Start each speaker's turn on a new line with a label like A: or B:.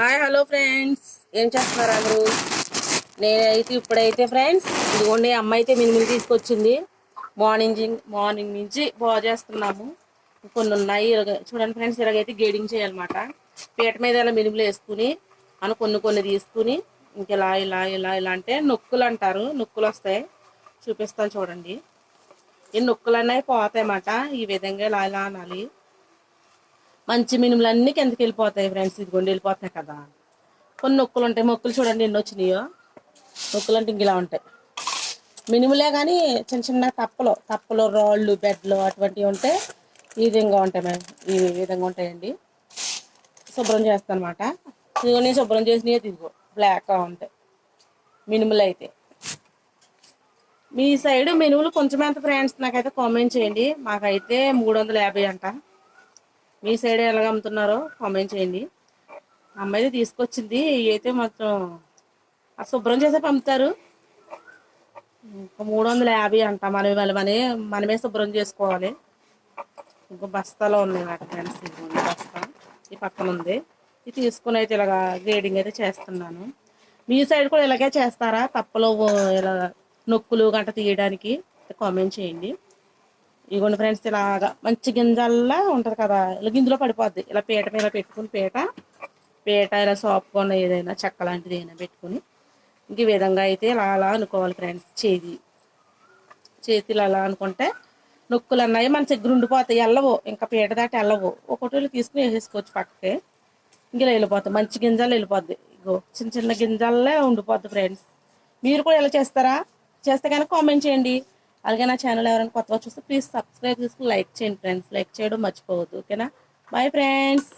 A: Hi hello friends ఏం చేస్తున్నారు అందరూ? నేనైతే ఇప్పుడైతే ఫ్రెండ్స్ ఇదిగోండి అమ్మ అయితే మినుములు తీసుకొచ్చింది. మార్నింగ్ మార్నింగ్ నుంచి బాగా చేస్తున్నాము. కొన్ని ఉన్నాయి. ఇలాగ- చూడండి ఫ్రెండ్స్ ఇలాగైతే గేడింగ్ చేయాలన్నమాట. పీట మీద ఇలా మినుములు వేసుకుని అని కొన్ని కొన్ని తీసుకుని ఇంక ఇలా ఇలా ఇలా ఇలా అంటే నొక్కులు అంటారు. నొక్కులు వస్తాయి. చూపిస్తాను చూడండి. ఈ నొక్కులు అనేవి పోతాయన్నమాట. ఈ విధంగా ఇలా ఇలా అనాలి. మంచి మినుములు అన్నీ కిందకి వెళ్ళిపోతాయి ఫ్రెండ్స్ ఇదిగోండి వెళ్ళిపోతాయి కదా. కొన్ని నొక్కులు ఉంటాయి. మొక్కులు చూడండి ఎన్ని వచ్చినాయో. నొక్కులు అంటే ఇంకా ఇలా ఉంటాయి. మినుములే కానీ చిన్న చిన్న తప్పలు తప్పలు రాళ్ళు బెడ్లు అటువంటివి ఉంటే ఈ విధంగా ఉంటాయి మేము ఈ విధంగా ఉంటాయండి. శుభ్రం చేస్తాను అనమాట ఇదిగో నేను శుభ్రం చేసినవి ఇదిగో బ్లాక్గా ఉంటాయి. మినుములు అయితే. మీ సైడ్ మినుములు కొంచెం ఎంత ఫ్రెండ్స్ నాకైతే కామెంట్ చేయండి. మాకైతే మూడు వందల యాభై అంట. మీ సైడ్ ఎలాగ అమ్ముతున్నారో కామెంట్ చేయండి. అమ్మాయి తీసుకొచ్చింది అయితే మాత్రం ఆ శుభ్రం చేసే పంపుతారు. ఇంకా మూడు వందల యాభై అంట మనం మనమే మనమే శుభ్రం చేసుకోవాలి. ఇంకో బస్తాలో ఉన్నాయి మాట ఫ్రెండ్స్ బస్తా. ఈ పక్కన ఉంది. ఇది తీసుకుని అయితే ఇలాగా గ్రేడింగ్ అయితే చేస్తున్నాను. మీ సైడ్ కూడా ఇలాగే చేస్తారా? తప్పలో ఇలా నొక్కులు గంట తీయడానికి? కామెంట్ చేయండి. ఇగోండి ఫ్రెండ్స్ ఇలాగా మంచి గింజల్లా ఉంటుంది కదా ఇలా గింజలో పడిపోద్ది. ఇలా పీట మీద పెట్టుకుని పీట పీట ఇలా సాపుకొని ఏదైనా చెక్క లాంటిది ఏదైనా పెట్టుకుని ఇంక ఈ విధంగా అయితే ఇలా అలా అనుకోవాలి ఫ్రెండ్స్ చేతి. చేతిలో అలా అనుకుంటే నొక్కులు అన్నాయి మన దగ్గర ఉండిపోతాయి వెళ్ళవు ఇంకా పీట దాటి వెళ్ళవు ఒకటి తీసుకుని వేసేసుకోవచ్చు పక్కకి. ఇంక ఇలా వెళ్ళిపోతాయి. మంచి గింజలు వెళ్ళిపోద్ది. ఇగో చిన్న చిన్న గింజల్లే ఉండిపోద్ది ఫ్రెండ్స్. మీరు కూడా ఇలా చేస్తారా? చేస్తే కనుక కామెంట్ చేయండి. అలాగే నా ఛానల్ ఎవరైనా కొత్తగా చూస్తే ప్లీజ్ సబ్స్క్రైబ్ చేసుకుని లైక్ చేయండి ఫ్రెండ్స్ లైక్ చేయడం మర్చిపోవద్దు. ఓకేనా బాయ్ ఫ్రెండ్స్